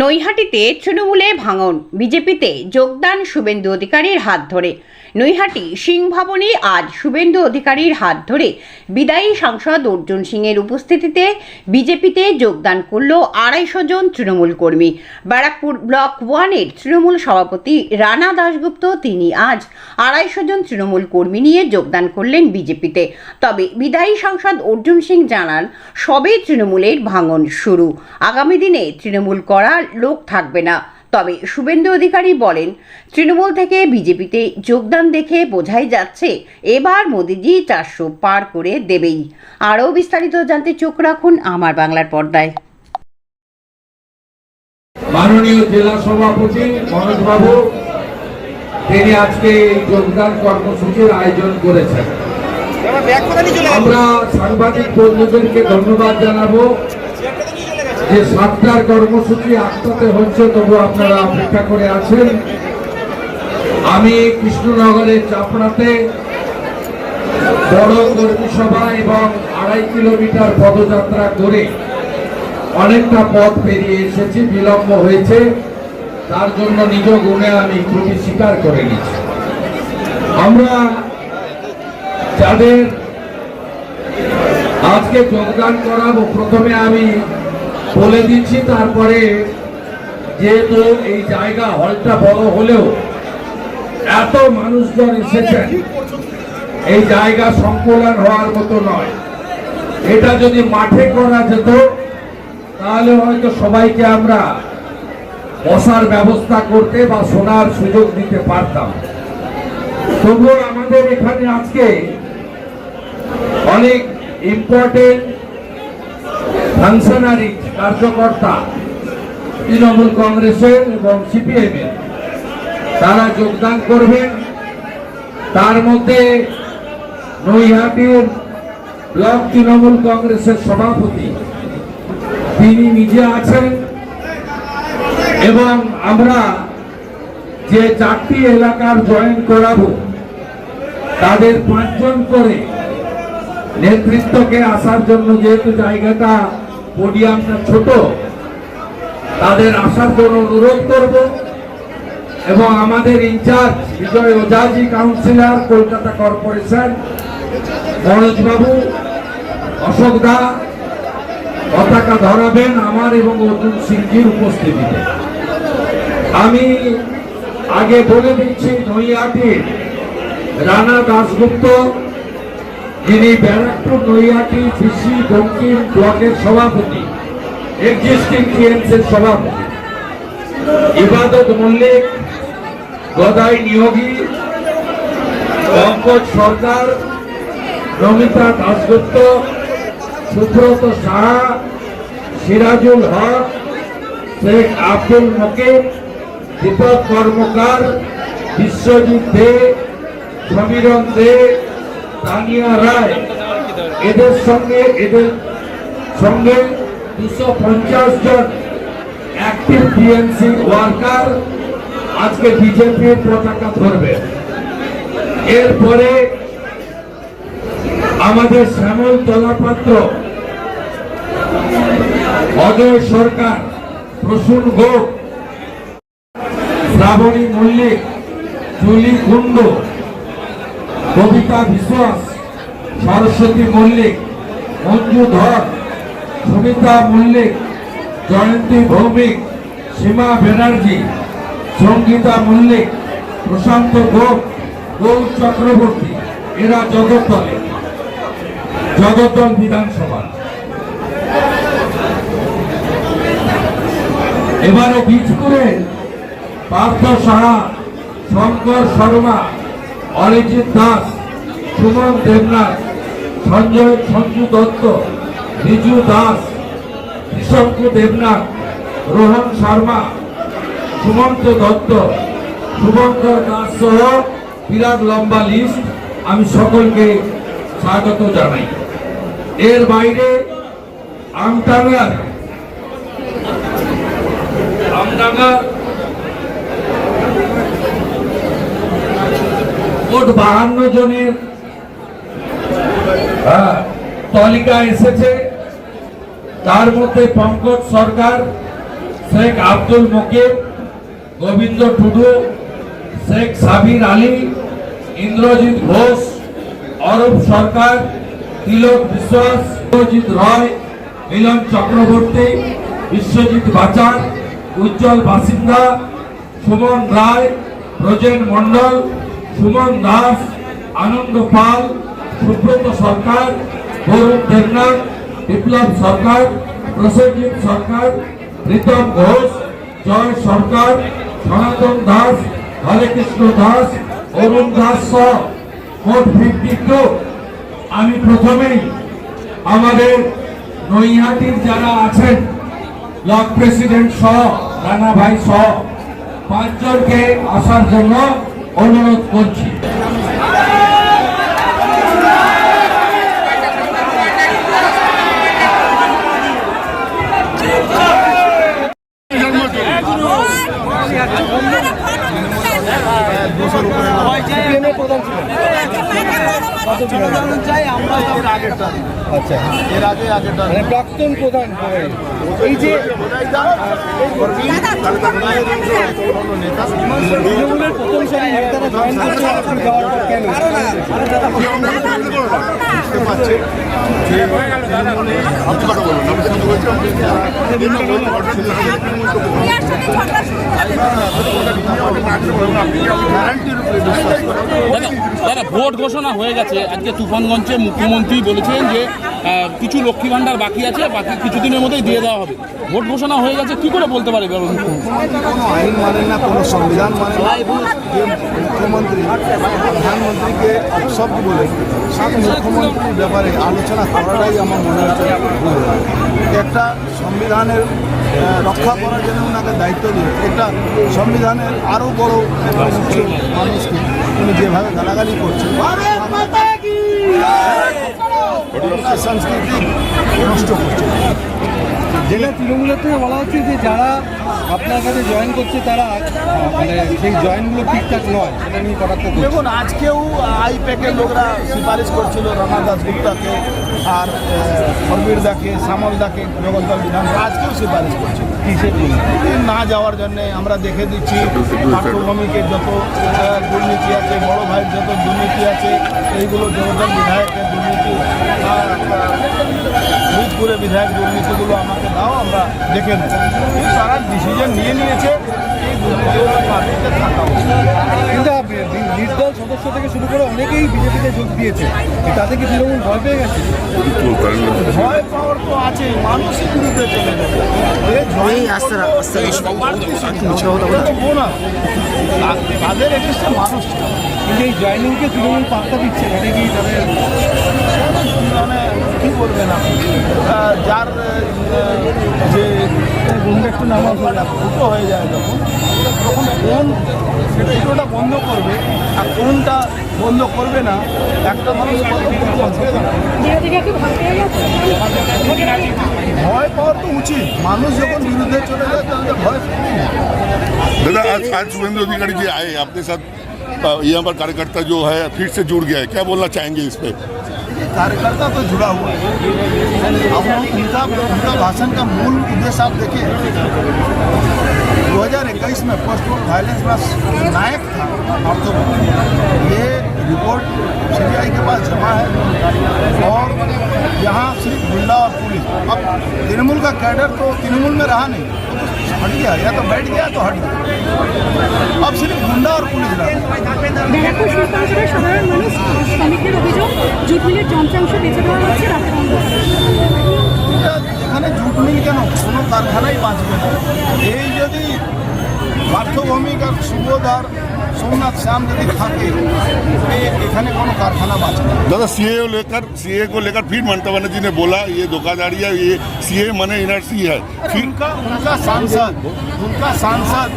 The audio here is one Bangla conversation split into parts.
নৈহাটিতে তৃণমূলে ভাঙন। বিজেপিতে যোগদান শুভেন্দু অধিকারীর হাত ধরে। নৈহাটি সিং ভবনে আজ শুভেন্দু অধিকারীর হাত ধরে বিদায়ী সাংসদ অর্জুন সিংয়ের উপস্থিতিতে বিজেপিতে যোগদান করল আড়াইশো জন তৃণমূল কর্মী। ব্যারাকপুর ব্লক ওয়ানের তৃণমূল সভাপতি রানা দাশগুপ্ত, তিনি আজ আড়াইশো জন তৃণমূল কর্মী নিয়ে যোগদান করলেন বিজেপিতে। তবে বিদায়ী সাংসদ অর্জুন সিং জানান, সবে তৃণমূলের ভাঙন শুরু। আগামী দিনে তৃণমূল করা লোক থাকবে না। তবে শুভেন্দু অধিকারী বলেন তৃণমূল থেকে বিজেপিতে যোগদান দেখে বোঝাই যাচ্ছে এবার মোদিজি চারশো পার করে দেবেই। আরও বিস্তারিত জানতে চোখ রাখুন আমার বাংলার পর্দায়। মাননীয় জেলা সভাপতি মনোজ বাবু তিনি আজকে এই যোগদান কর্মসূচির আয়োজন করেছেন। আমরা সাংবাদিক বন্ধুদেরকে ধন্যবাদ জানাব। যে সাতটার কর্মসূচি আটটাতে হচ্ছে, তবু আপনারা অপেক্ষা করে আছেন। আমি কৃষ্ণনগরের চাপড়াতে বড় কর্মী সভা এবং আড়াই কিলোমিটার পদযাত্রা করে অনেকটা পথ পেরিয়ে এসেছি, বিলম্ব হয়েছে। তার জন্য নিজ গুণে আমি ত্রুটি স্বীকার করে নিচ্ছি। আমরা যাদের আজকে যোগদান করাবো, প্রথমে আমি বলে দিচ্ছি, তারপরে যেহেতু এই জায়গা হলটা বড় হলেও এত মানুষজন এসেছেন, এই জায়গা সংকলন হওয়ার মতো নয়। এটা যদি মাঠে করা যেত, তাহলে হয়তো সবাইকে আমরা বসার ব্যবস্থা করতে বা শোনার সুযোগ দিতে পারতাম। তবুও আমাদের এখানে আজকে অনেক ইম্পর্টেন্ট ফাংশনারি কার্যকর্তা তৃণমূল কংগ্রেসের এবং সিপিএম এর তারা যোগদান করবেন তার মধ্যে নৈহাটির ব্লক তৃণমূল কংগ্রেসের সভাপতি তিনি নিজে আছেন এবং আমরা যে চারটি এলাকার জয়েন করাবো, তাদের পাঁচজন করে নেতৃত্বকে আসার জন্য যেহেতু জায়গাটা পোডিয়ামটা ছোট। তাদের আসার জন্য অনুরোধ করব এবং আমাদের incharge, Bijoy Ojhaji councillor, Kolkata corporation, Manoj babu, Ashok da, পতাকা ধরাবেন আমার এবং অর্জুন সিংজির উপস্থিতিতে। আমি আগে বলে দিচ্ছি, নৈহাটির রানা দাসগুপ্ত যিনি ব্যারাকপুর নৈহাটি কৃষি বঙ্কিম ব্লকের সভাপতি এক্সিস্টিং টিএমসির সভাপতি। ইবাদত মল্লিক, গদাই নিয়োগী পঙ্কজ সরকার, নমিতা দাসগুপ্ত সুব্রত সাহা, সিরাজুল হক, শেখ আব্দুল মকিম, দীপক কর্মকার, বিশ্বজিৎ দে, সমীরণ দে তানিয়া রায় এদের সঙ্গে এদের সঙ্গে দুশো পঞ্চাশ জন অ্যাক্টিভ টিএমসি ওয়ার্কার আজকে বিজেপির পতাকা ধরবে। এরপরে আমাদের শ্যামল তলাপাত্র, অজয় সরকার, প্রসূন ঘোষ শ্রাবণী মল্লিক, জুলি কুন্ডু কবিতা বিশ্বাস, সরস্বতী মল্লিক, মঞ্জু ধর, সুমিতা মল্লিক, জয়ন্তী ভৌমিক, সীমা ব্যানার্জি সঙ্গীতা মল্লিক, প্রশান্ত গোপ, গৌর চক্রবর্তী, এরা জগদ্দলে, জগদ্দল বিধানসভা। এবারে বীজপুরে পার্থ সাহা, শঙ্কর শর্মা অরিজিৎ দাস, সুমন দেবনাথ, সঞ্জয় সঞ্জু দত্ত, রিজু দাস ত্রিশঙ্কু দেবনাথ, রোহন শর্মা, সুমন্ত দত্ত, শুভঙ্কর দাস সহ বিরাট লম্বা লিস্ট আমি সকলকে স্বাগত জানাই। এর বাইরে আমটাঙ্গার আমডাঙ্গা মোট বাহান্ন জনের হ্যাঁ, তালিকা এসেছে। তার মধ্যে পঙ্কজ সরকার শেখ আব্দুল মকিব গোবিন্দ টুডু শেখ সাবির আলী ইন্দ্রজিৎ ঘোষ অরূপ সরকার তিলক বিশ্বাস বিশ্বজিৎ রয় মিলন চক্রবর্তী বিশ্বজিৎ বাচার উজ্জ্বল বাসিন্দা সুমন রায় ব্রজেন মণ্ডল সুমন দাস, আনন্দ পাল, সুব্রত সরকার গৌরব দেবনাথ, বিপ্লব সরকার, প্রসেনজিৎ সরকার, প্রীতম ঘোষ, জয় সরকার, সনাতন দাস হরে কৃষ্ণ দাস, অরুণ দাস সহ মোট ফিফটি আমি প্রথমেই আমাদের নৈহাটির যারা আছেন, ব্লক প্রেসিডেন্ট সহ রানা ভাই সহ, পাঁচজনকে আসার জন্য অনুরোধ করছি আচ্ছা এর আগে আগেটা মানে প্রাক্তন প্রধান এই যে প্রথম সারি জয়েন করছে আপনি যাওয়ার পর কেন দাদা ভোট ঘোষণা হয়ে গেছে আজকে তুফানগঞ্জে মুখ্যমন্ত্রী বলেছেন যে কিছু লক্ষ্মী ভাণ্ডার বাকি আছে বাকি কিছুদিনের মধ্যেই দিয়ে দেওয়া হবে। ভোট ঘোষণা হয়ে গেছে কি করে বলতে পারে কোনো আইন মানে না কোনো সংবিধান মানে না। মুখ্যমন্ত্রী প্রধানমন্ত্রীকে সব বলে? সেই মুখ্যমন্ত্রীর ব্যাপারে আলোচনা করাটাই আমার মনে হচ্ছে একটা সংবিধানের রক্ষা করার জন্য ওনাকে দায়িত্ব দিয়ে একটা সংবিধানের আরও বড় মানুষকে উনি যেভাবে গালাগালি করছেন সংস্কৃতি নষ্ট করছে। জেলা তৃণমূলের থেকে বলা হচ্ছে যে যারা আপনার কাছে জয়েন করছে তারা মানে সেই জয়েনগুলো ঠিকঠাক নয় সেটা নিয়ে কটাক্ষ দেখুন আজকেও আই আইপ্যাকের লোকরা সুপারিশ করছিল রমা দাসগুপ্তাকে আর ফরবির দাকে শ্যামল দাকে জগদ্দল বিধানসভা আজকেও সুপারিশ করছিল কিসের জন্য? না যাওয়ার জন্য আমরা দেখে দিচ্ছি পাঠ্যভূমিকের যত দুর্নীতি আছে বড় ভাইয়ের যত দুর্নীতি আছে এইগুলো জগদ্দল বিধায়কের আহ, বিধায়ক দুর্নীতিগুলো আমাকে দাও আমরা দেখে নেব। কিন্তু তারা ডিসিশন নিয়ে নিয়েছে এই দুর্নীতিগুলো পার্টিতে থাকা কিন্তু নির্দল সদস্য থেকে শুরু করে অনেকেই বিজেপিতে যোগ দিয়েছে। তাতে কি তৃণমূল ভয় পেয়ে গেছে? ভয় পাওয়ার তো আছে মানুষই বিরুদ্ধে চলে তাদের মানুষ কিন্তু এই জয়েনিংকে তৃণমূল পাত্তা দিচ্ছে এটা কি তাদের যার আহ, যে বন্ধু একটু নামা দুটো হয়ে যায় যখন তখন কোন দুটোটা বন্ধ করবে আর কোনটা বন্ধ করবে না একটা মানুষ কত ভয় পাওয়ার তো উচিত মানুষ যখন বিরুদ্ধে চলে যায় তাহলে ভয় পাবেই না। दादा आज आज शुभेंद्र अधिकारी जी आए आपके साथ अ, यहाँ पर कार्यकर्ता जो है फिर से जुड़ गया है क्या बोलना चाहेंगे इस पे देखिए, कार्यकर्ता तो जुड़ा हुआ है। अब उनका उनका भाषण का मूल उद्देश्य आप देखिए। 2021 में पोस्ट वायलेंस में नायक था ऑर्थो ये रिपोर्ट सीबीआई के पास जमा है और यहाँ सिर्फ़ गुंडा और पुलिस। अब तृणमूल का कैडर तो तृणमूल में रहा नहीं तो हट गया, या तो बैठ गया तो हट गया। अब सिर्फ़ गुंडा और पुलिस रहा। জুট মিলের যন্ত্রাংশ বেঁচে দেওয়া হচ্ছে রাতের অন্ধকারে এটা এখানে জুট মিল কেন কোনো কারখানাই বাঁচবে না এই যদি পার্থভূমিক আর সুবোধার সোমনাথ শ্যাম যদি থাকে এ- এখানে কোনো কারখানা বাঁচবে না दादा सीए को लेकर सीए को लेकर फिर ममता बनर्जी ने बोला ये धोखाधड़ी है ये सीए मने इनर्सी है फिर उनका उनका सांसद उनका सांसद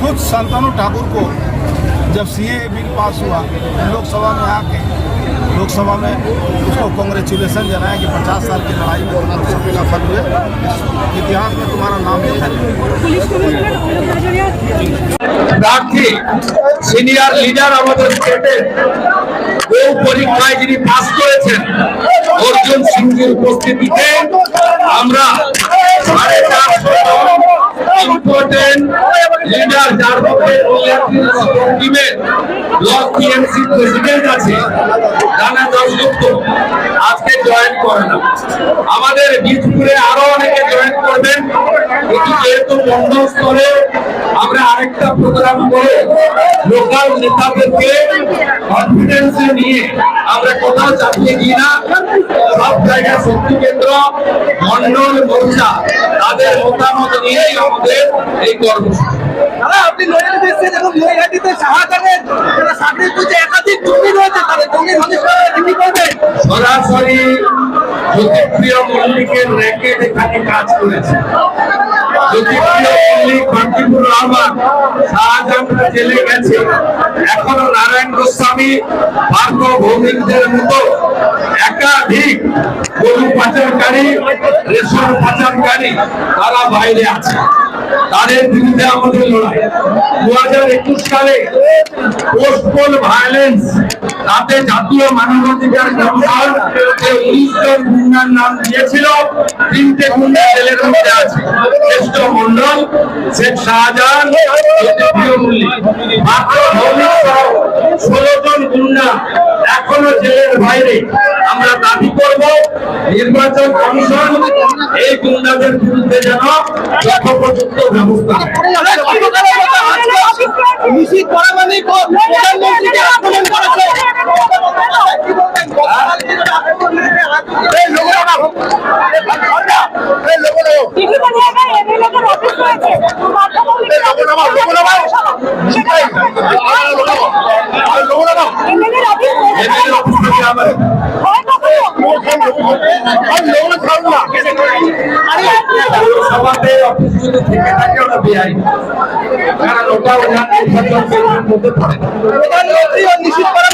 खुद शांतनु ठाकुर को जब सीए बिल पास हुआ लोकसभा में आके लोकसभा में उसको कांग्रेचुलेसन जनाया कि 50 साल की लड़ाई में तुम सब सफल हुए इतिहास में तुम्हारा नाम लिखा जाएगा পুলিশ কমিশনার অলোক রাজারিয়া প্রার্থী সিনিয়র লিডার আমাদের স্টেটের বহু পরীক্ষায় যিনি পাস করেছেন অর্জুন সিংহের উপস্থিতিতে আমরা সাড়ে চারশো জন ইম্পর্টেন্ট লিডার যার মধ্যে টিমের ব্লক টিএমসি প্রেসিডেন্ট আছে, রানা দাসগুপ্ত আজকে জয়েন করে না। আমাদের বীজপুরে আরও অনেকে জয়েন করবেন। কিন্তু যেহেতু মন্ডল স্তরে আমরা আরেকটা প্রোগ্রাম করে লোকাল নেতাদেরকে কনফিডেন্সে নিয়ে আমরা কোথাও চাপিয়ে দিই না। সব জায়গায় শক্তি কেন্দ্র, মন্ডল মোর্চা তাদের মতামত নিয়েই আমাদের এই কর্মসূচি। দাদা আপনি নজরে দিচ্ছেন এবং নৈহাটিতে শাহজাহানের একাধিক সরাসরি জ্যোতিপ্রিয় মল্লিকের র্যাকেট এখানে কাজ করেছে। জ্যোতিপ্রিয় মল্লিক বাকিবুর রহমান শাহজাহানরা জেলে গেছে। এখনও নারায়ণ গোস্বামী ভার্গ ভৌমিকদের মতো একাধিক গরু পাচারকারী, রেশন পাচারকারী তারা বাইরে আছে। তাদের বিরুদ্ধে আমাদের লড়াই। দু হাজার একুশ সালে পোস্টপোল ভায়োলেন্স তাতে জাতীয় মানবাধিকার কমিশন যে উনিশ জন গুন্ডার নাম দিয়েছিল। তিনটে গুন্ডা জেলের মধ্যে আছে। শ্রেষ্ঠ মন্ডল শেখ শাহজাহান মাত্র ষোলো জন গুন্ডা এখনও জেলের বাইরে আমরা দাবি করব নির্বাচন কমিশন এই গুন্ডাদের বিরুদ্ধে যেন যথোপযুক্ত ব্যবস্থা নিশ্চিত করা মানে প্রধানমন্ত্রীকে আক্রমণ করেছে এই লোকেরা এই লোকেরা বিভিন্ন জায়গায় এমএলএদের অফিস রয়েছে এমএলএর অফিস এদের অফিস থেকে আবার হয় কখনো সভাতে অফিস যদি থেকে থাকে ওটা বেআইনি কারণ ওটা ওনার মধ্যে পড়ে। প্রধানমন্ত্রী নিশ্চিত করা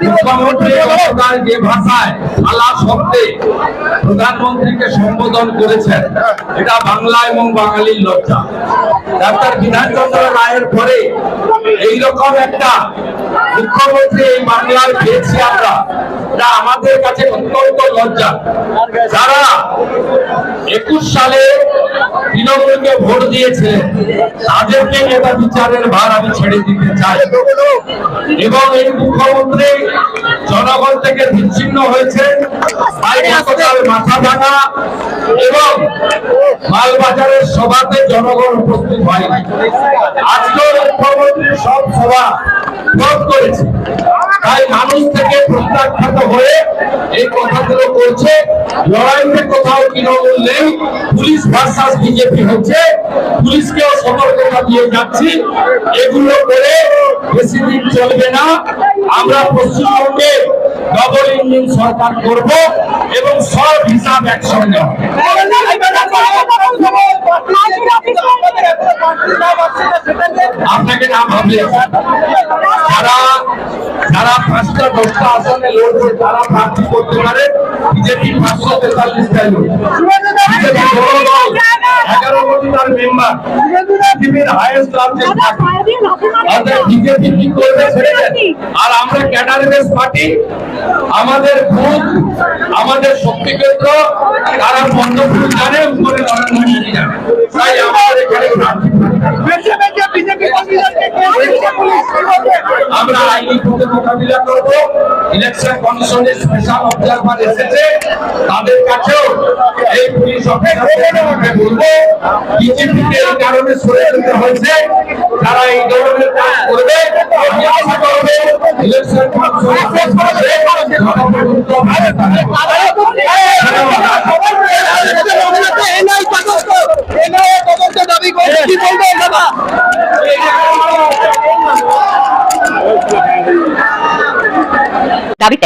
তীব্র মুখ্যমন্ত্রী যে ভাষায় সালা শব্দে প্রধানমন্ত্রীকে সম্বোধন করেছেন এটা বাংলা এবং বাঙালির লজ্জা। ডাক্তার বিধানচন্দ্র রায়ের পরে এইরকম একটা মুখ্যমন্ত্রী এই বাংলায় পেয়েছি আমরা এটা আমাদের কাছে অত্যন্ত লজ্জা। যারা একুশ সালে তৃণমূলকে ভোট দিয়েছিলেন তাদেরকে নেতা বিচারের ভার আমি ছেড়ে দিতে চাই। এবং এই মুখ্যমন্ত্রী জনগণ থেকে বিচ্ছিন্ন হয়েছে মাথা ভাঙা এবং মালবাজারের সভাতে জনগণ উপস্থিত হয়নি আজকেও মুখ্যমন্ত্রী সব সভা রদ করেছে। তাই মানুষ থেকে প্রত্যাখ্যাত হয়ে এই কথাগুলো করছে লড়াইতে কোথাও তৃণমূল নেই। পুলিশ ভার্সাস বিজেপি হচ্ছে। পুলিশকেও সতর্কতা দিয়ে যাচ্ছি। এগুলো করে বেশি দিন চলবে না। আমরা পশ্চিমবঙ্গে ডবল ইঞ্জিন সরকার করব। এবং সব হিসাব একসঙ্গে আপনাকে নাম ভাবলে যারা যারা পাঁচটা, দশটা আসনে লড়ছে তারা প্রার্থী করতে পারে। বিজেপি পাঁচশো তেতাল্লিশ বিজেপি বড় দল, এগারো কোটি তার মেম্বার পৃথিবীর হাইয়েস্ট লার্জেস্ট পার্টি বিজেপি কি করবে আর আমরা ক্যাডার বেস পার্টি, আমাদের বুথ আমাদের শক্তি কেন্দ্র তারা বন্ধপুর জানে উপরে নরেন্দ্র মোদী জানে। তাই আমাদের এখানে আমরা আইনি পথে মোকাবিলা করব। ইলেকশন কমিশনের স্পেশাল অবজারভার এসেছে। তাদের কাছেও এই পুলিশ অফিসারকে বলব। বিজেপিকে এই কারণে সরে যেতে হয়েছে। যারা এই ধরনের কাজ করবে। ইলেকশন করে কি বলবেন দাদা দাবি ত্যাগ